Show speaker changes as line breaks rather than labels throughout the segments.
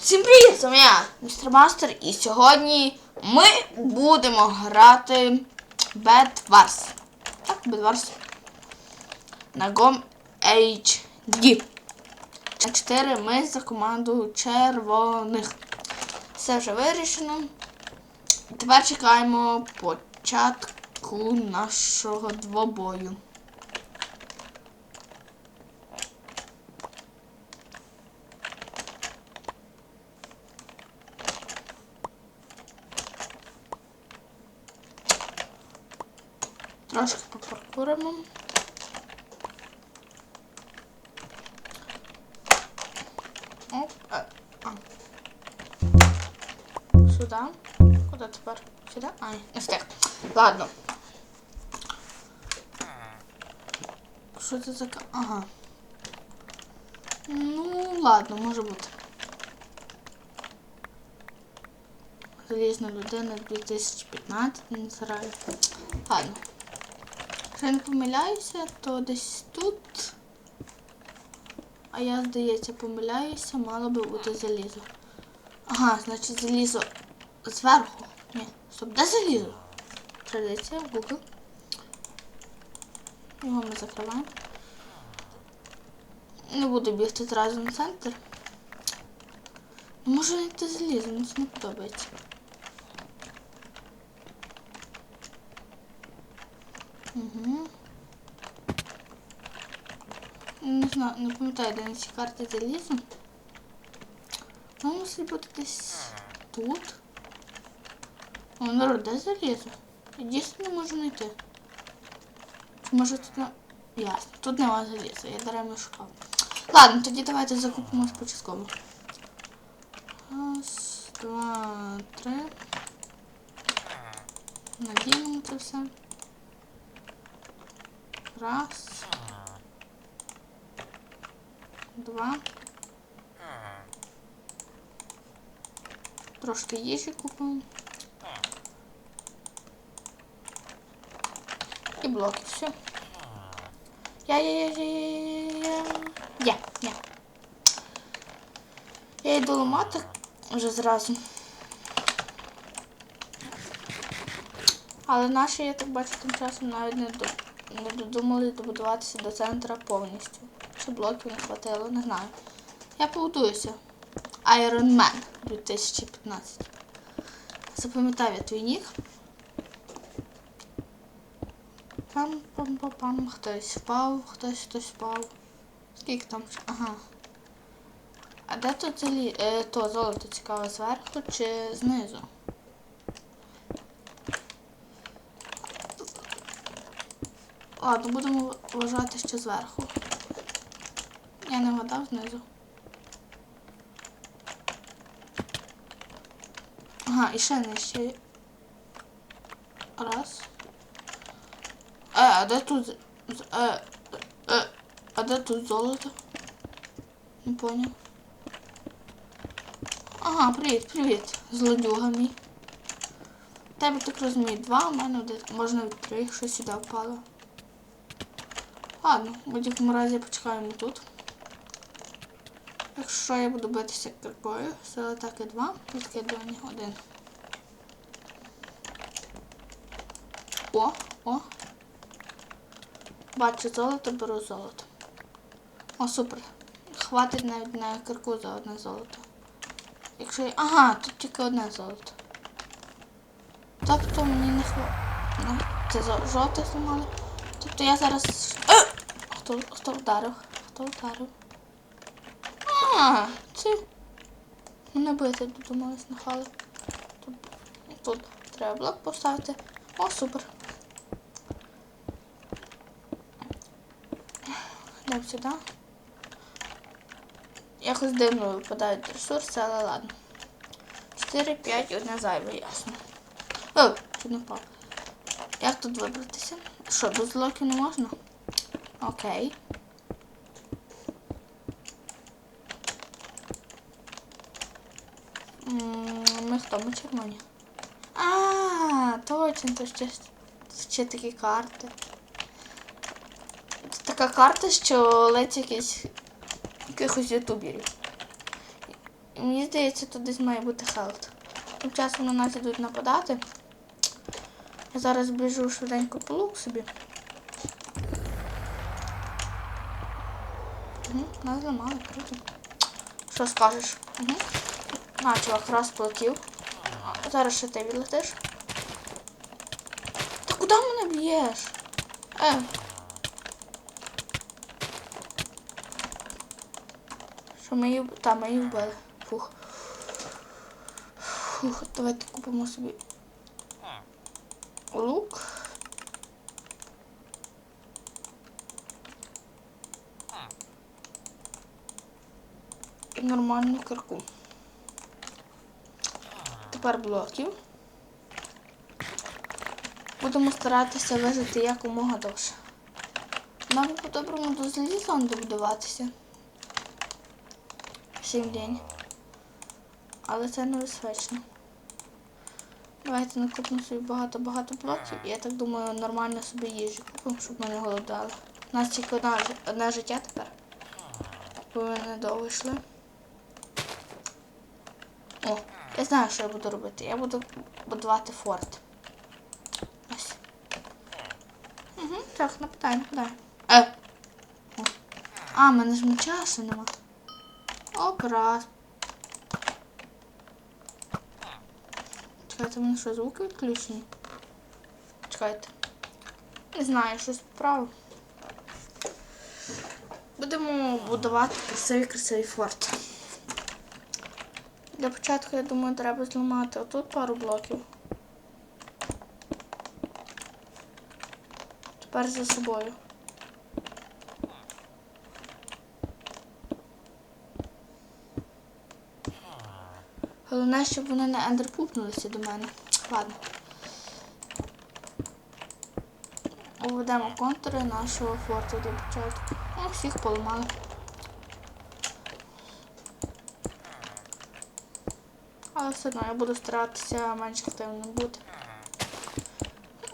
Всім привіт! З вами я, містер Мастер, і сьогодні ми будемо грати Bed Wars. Так, Bed Wars. На GOM HD. 4 ми за команду червоних. Все вже вирішено. Тепер чекаємо початку нашого двобою. Трошки попаркуримо. Оп, е, а. Сюди. Куди тепер? Сюди? А, ні, не встиг. Ладно. Що це таке? Ага. Ну, ладно, може бути. Залізна людина 2015, не зграю. Ладно. Я не помиляюся, то десь тут. А я, здається, помиляюся, мало би бути залізо. Ага, значить залізо зверху. Ні, стоп, де залізо? Традиція, Google. Його ми закриваємо. Не буду бігти зразу на центр. Не можу знайти залізо, мені не подобається. Угу. Не знаю, не пам'ятаю, де на цій карті залізу. Воно мусить бути десь тут. О, народ, де залізо? Я дійсно не можу знайти. Може тут на... Ясно, тут нема заліза, я даремно шукав. Ладно, тоді давайте закупимо спочатку. Раз, два, три. Надінемо це все. Раз. Два. Трошки їжі купимо. І блоки, все. Я, я, я, я, я, я, я, я. Йду ламати вже зразу. Але наші, я так бачу, тим часом навіть не, до, не додумали добудуватися до центра повністю. Чи блоків не хватило, не знаю. Я побудуюся. Iron Man 2015. Запам'ятав я твій нік. Пам-пам-пам-пам. Хтось впав, хтось хтось впав. Скільки там? Ага. А де тут е, то золото цікаве зверху чи знизу? Ладно, будемо вважати, що зверху. Я не вгадав знизу. Ага, і ще нижче. Раз. Е, а де тут. Е, е, а де тут золото? Не поняв. Ага, привіт, привіт, злодюга мій. Тебе так розумію, два, у мене один, можна від три, що сюди впало. Ладно, в будь-якому разі почекаємо тут. Якщо я буду битися киркою, сила атаки 2, відкидування 1. О, о. Бачу золото, беру золото. О, супер. Хватить навіть на кирку за одне золото. Якщо я... Ага, тут тільки одне золото. Тобто мені не хватить. Це зо- жовте зламали. Тобто я зараз. Хто, хто вдарив? Хто вдарив? А, це. Мене бити додумались нахали. Тут, тут треба блок поставити. О, супер. Йдемо сюди. Якось дивно випадають ресурси, але ладно. 4, 5, одне зайве, ясно. О, чуть не впав. Як тут вибратися? Що, без блоків не можна? Окей. Ми хто? Ми червоні. А, точно, то ще, ще такі карти. Це така карта, що ледь якийсь якихось ютуберів. Мені здається, тут десь має бути хелт. Тим часом на нас ідуть нападати. Я зараз біжу швиденько по лук собі. Угу, нас зламали, круто. Що скажеш? Угу. На, чувак, раз полетів. А Зараз ще ти відлетиш. Та куди мене б'єш? Е. Що ми її... Та, ми її вбили. Фух. Фух, давайте купимо собі лук. Нормальну кирку. Тепер блоків. Будемо старатися вижити якомога довше. Нам по-доброму до заліза добудуватися. Сім день. Але це небезпечно. Давайте накупимо собі багато-багато блоків. Я так думаю, нормально собі їжу купимо, щоб ми не голодали. У нас тільки одне життя тепер. Бо ми недовго йшли. О, я знаю, що я буду робити. Я буду будувати форт. Ось. Угу, так, нападай, нападай. Е. А, в мене ж ще нема. Оп, раз. Чекайте, в мене що, звуки відключені? Чекайте. Не знаю, щось поправив. Будемо будувати красивий красивий форт. Для початку, я думаю, треба зламати отут пару блоків. Тепер за собою. Головне, щоб вони не ендерпупнулися до мене. Ладно. Уведемо контури нашого форту для початку. Ну, всіх поламали. Але все одно я буду старатися менш активним бути.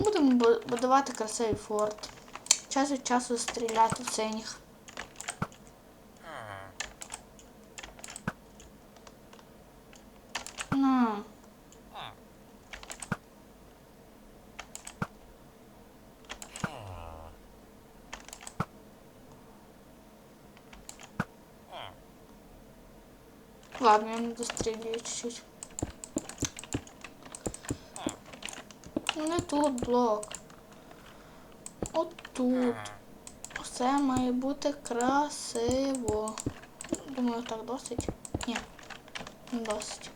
Будемо бу- будувати красивий форт. Час від часу стріляти в синіх. Ну. Ладно, я не дострілюю чуть-чуть. Не тут блок. От тут. Все має бути красиво. Думаю, так досить. Ні, досить.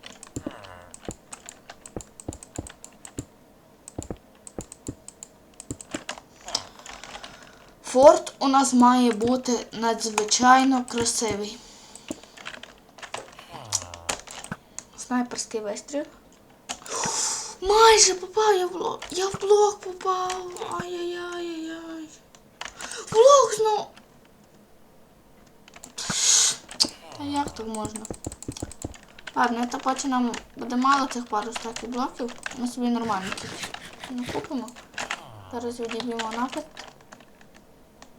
Форт у нас має бути надзвичайно красивий. Снайперський вистріл. Майже попав я в блок. Я в блок попав. Ай-яй-яй-яй. В блок знов. Та як так можна? Ладно, я так нам буде мало цих пару стаків блоків. Ми собі нормально накупимо. Зараз відійдемо напад.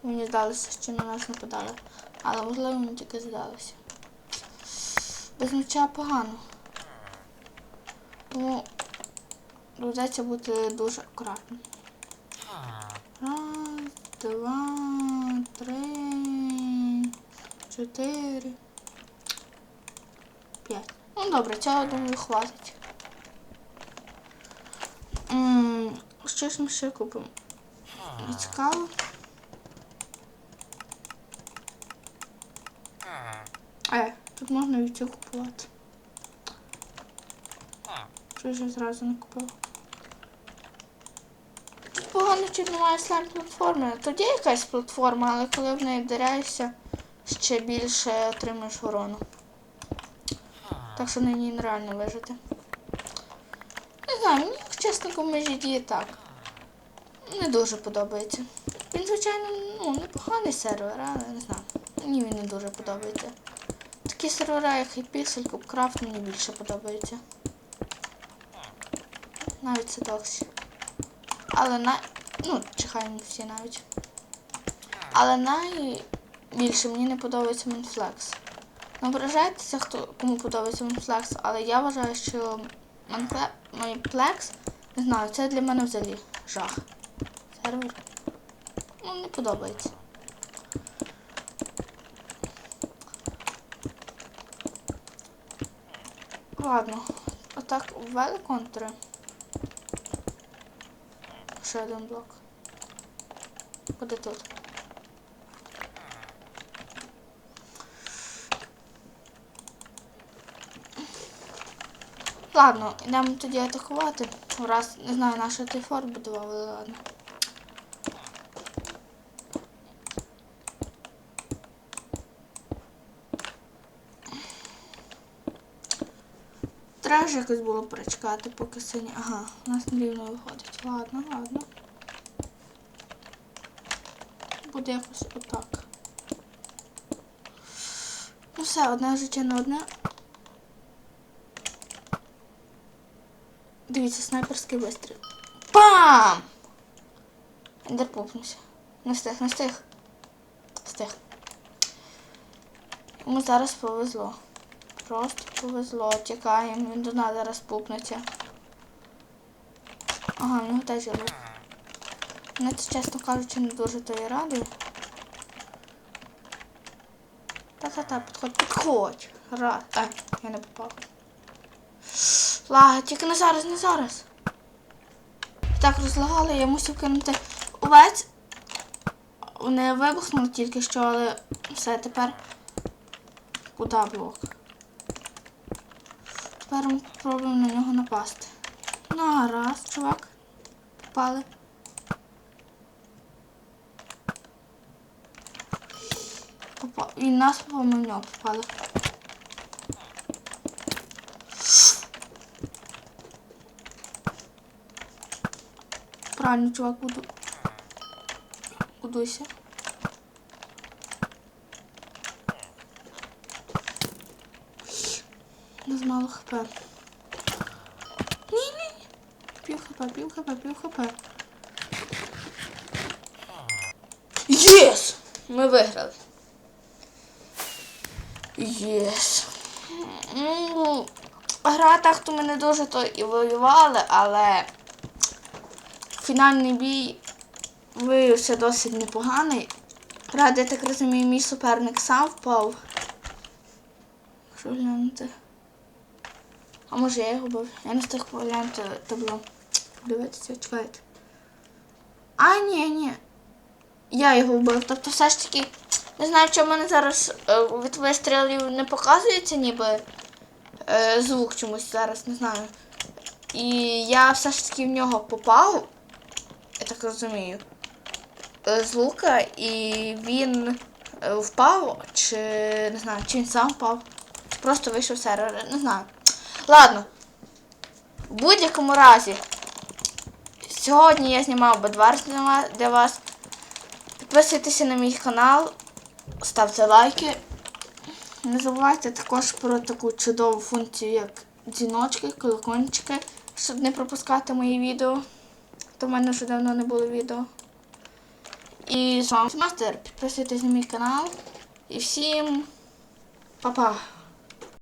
Мені здалося, що на нас нападали. Але можливо мені тільки здалося. Без меча погано. Тому доведеться бути дуже акуратним. Раз, два, три, чотири, п'ять. Ну добре, цього думаю хватить. Що ж ми ще купимо? Не цікаво. Е, тут можна вівцю купувати. Що ж я зразу не купив? Погано чи немає слайм платформи. Є якась платформа, але коли в неї вдаряєшся, ще більше отримаєш урону. Так що на ній нереально вижити. Не знаю, мені, чесно, в межі діє так. Не дуже подобається. Він, звичайно, ну, непоганий сервер, але не знаю. Мені він не дуже подобається. Такі сервера, як Hypixel, Cupcraft, мені більше подобаються. Навіть це доксі. Але на... Ну, чихаємо всі навіть. Але найбільше мені не подобається Minflex. Не ображайтеся, хто кому подобається Монплекс, але я вважаю, що Монплекс, не знаю, це для мене взагалі жах. Сервер. Ну, не подобається. Ладно, отак ввели контури. Ще один блок. Куди тут? Ладно, йдемо тоді атакувати. Раз, не знаю, наш той форт будував, але ладно. Треба ж якось було перечекати, поки сині. Ага, у нас нерівно виходить. Ладно, ладно. Буде якось отак. Ну все, одне життя на одне. Дивіться, снайперський вистріл. Пам! Ендер попнувся. Не встиг, не встиг. Встиг. Йому зараз повезло. Просто повезло. Тікаємо, він до нас зараз пупнеться. Ага, в нього теж є лук. Мене це, чесно кажучи, не дуже то і радує. Та-та-та, підходь, підходь. Раз. Ай, я не попав. Лаги, тільки не зараз, не зараз. Так розлагали, я мусив кинути овець. Вони вибухнули тільки що, але все, тепер. Куди блок? Тепер ми спробуємо на нього напасти. На раз, чувак. Попали. Попав. Він нас попав, ми в нього попали. Правильно, чувак, буду. Будуйся. Без мало хп. Ні, ні. Пів хп, пів хп, пів хп. Єс! Ми виграли. Єс. Гра так то ми не дуже то і воювали, але фінальний бій виявився досить непоганий. Ради, я так розумію, мій суперник сам впав. Якщо глянути. А може я його бив? Я не встиг поглянути табло. Дивитися, чекайте. А, ні, ні. Я його вбив. Тобто все ж таки. Не знаю, чому в мене зараз е, від вистрілів не показується ніби е, звук чомусь зараз, не знаю. І я все ж таки в нього попав, я так розумію, е, з лука, і він е, впав, чи не знаю, чи він сам впав, просто вийшов з сервера, не знаю. Ладно. В будь-якому разі, сьогодні я знімав Бедвар для вас. Підписуйтеся на мій канал, ставте лайки. Не забувайте також про таку чудову функцію, як дзвіночки, колокольчики, щоб не пропускати мої відео. То в мене вже давно не було відео. І з вами Мастер. Підписуйтесь на мій канал. І всім па-па!